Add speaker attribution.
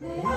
Speaker 1: 네.